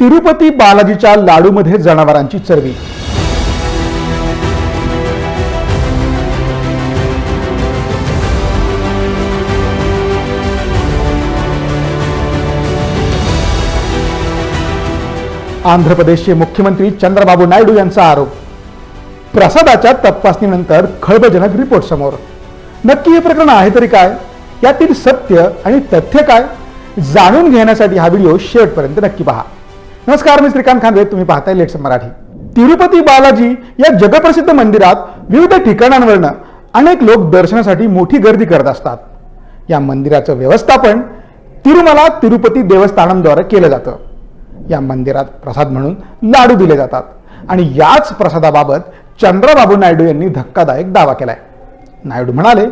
तिरुपती बालाजीच्या लाडूमध्ये जनावरांची चरबी. आंध्र प्रदेशचे मुख्यमंत्री चंद्रबाबू नायडू यांचा आरोप. प्रसादाच्या तपासणीनंतर खळबजनक रिपोर्ट समोर. नक्की हे प्रकरण आहे तरी काय? यातील सत्य आणि तथ्य काय? जाणून घेण्यासाठी हा व्हिडिओ शेवटपर्यंत नक्की पहा. नमस्कार मी श्रीकांत खांदवे तुम्ही पाहताय लेट्स मराठी. तिरुपती बालाजी या जगप्रसिद्ध मंदिरात विविध ठिकाणांवरनं अनेक लोक दर्शनासाठी मोठी गर्दी करत असतात. या मंदिराचं व्यवस्थापन तिरुमला तिरुपती देवस्थानांद्वारे केलं जातं. या मंदिरात प्रसाद म्हणून लाडू दिले जातात आणि याच प्रसादाबाबत चंद्रबाबू नायडू यांनी धक्कादायक दावा केलाय. नायडू म्हणाले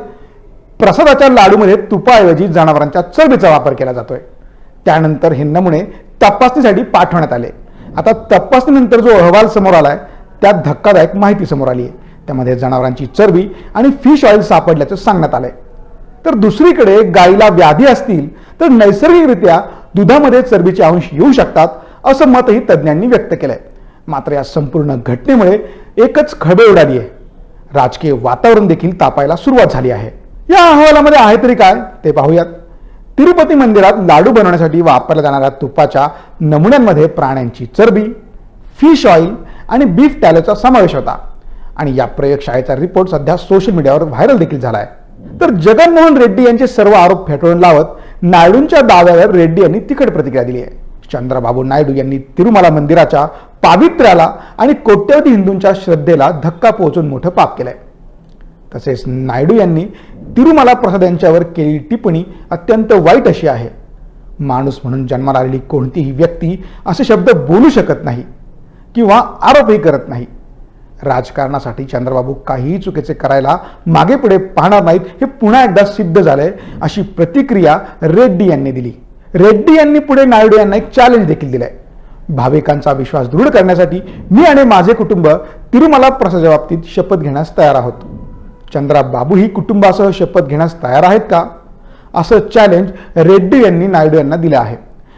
प्रसादाच्या लाडूमध्ये तुपाऐवजी जनावरांच्या चरबीचा वापर केला जातोय. त्यानंतर हे नमुने तपासणीसाठी पाठवण्यात आले. आता तपासणीनंतर जो अहवाल समोर आलाय त्यात धक्कादायक माहिती समोर आली आहे त्यामध्ये जनावरांची चरबी आणि फिश ऑइल सापडल्याचं सांगण्यात आलंय. तर दुसरीकडे गायीला व्याधी असतील तर नैसर्गिकरित्या दुधामध्ये चरबीचे अंश येऊ शकतात असं मतही तज्ज्ञांनी व्यक्त केलंय. मात्र या संपूर्ण घटनेमुळे एकच खळबळ उडाली आहे राजकीय वातावरण देखील तापायला सुरुवात झाली आहे. या अहवालामध्ये आहे तरी काय ते पाहूयात. तिरुपती मंदिरात लाडू बनवण्यासाठी वापरल्या जाणाऱ्या तुपाच्या नमुन्यांमध्ये प्राण्यांची चरबी फिश ऑइल आणि बीफ टॅलोचा समावेश होता. आणि या प्रयोगशाळेचा रिपोर्ट सध्या सोशल मीडियावर व्हायरल देखील झाला आहे तर जगनमोहन रेड्डी यांचे सर्व आरोप फेटाळून लावत नायडूंच्या दाव्यावर रेड्डी यांनी तिखट प्रतिक्रिया दिली आहे. चंद्रबाबू नायडू यांनी तिरुमला मंदिराच्या पावित्र्याला आणि कोट्यवधी हिंदूंच्या श्रद्धेला धक्का पोहोचून मोठं पाप केलंय. तसेच नायडू यांनी तिरुमला प्रसाद यांच्यावर केलेली टिप्पणी अत्यंत वाईट अशी आहे. माणूस म्हणून जन्माला आलेली कोणतीही व्यक्ती असे शब्द बोलू शकत नाही किंवा आरोपही करत नाही. राजकारणासाठी चंद्रबाबू काहीही चुकीचे करायला मागे पुढे पाहणार नाहीत हे पुन्हा एकदा सिद्ध झालंय अशी प्रतिक्रिया रेड्डी यांनी दिली. रेड्डी यांनी पुढे नायडू यांना एक चॅलेंज देखील दिलाय. भाविकांचा विश्वास दृढ करण्यासाठी मी आणि माझे कुटुंब तिरुमला प्रसादाच्या बाबतीत शपथ घेण्यास तयार आहोत. चंद्रा बाबू ही कुटुंबासह शपथ घेण्यास तयार आहेत का? असं चॅलेंज रेड्डी यांनी नायडू यांना दिलं आहे.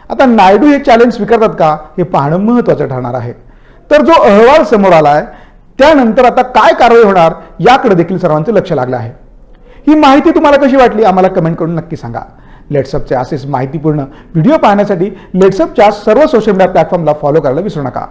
आता नायडू हे चॅलेंज स्वीकारतात का? हे पाहणं महत्त्वाचं ठरणार आहे. तर जो अहवाल समोर आला आहे त्यानंतर आता काय कारवाई होणार याकडे देखील सर्वांचं लक्ष लागलं आहे. ही माहिती तुम्हाला कशी वाटली आम्हाला कमेंट करून नक्की सांगा. लेट्सअपचे असेच माहितीपूर्ण व्हिडिओ पाहण्यासाठी लेट्सअपच्या सर्व सोशल मीडिया प्लॅटफॉर्मला फॉलो करायला विसरू नका.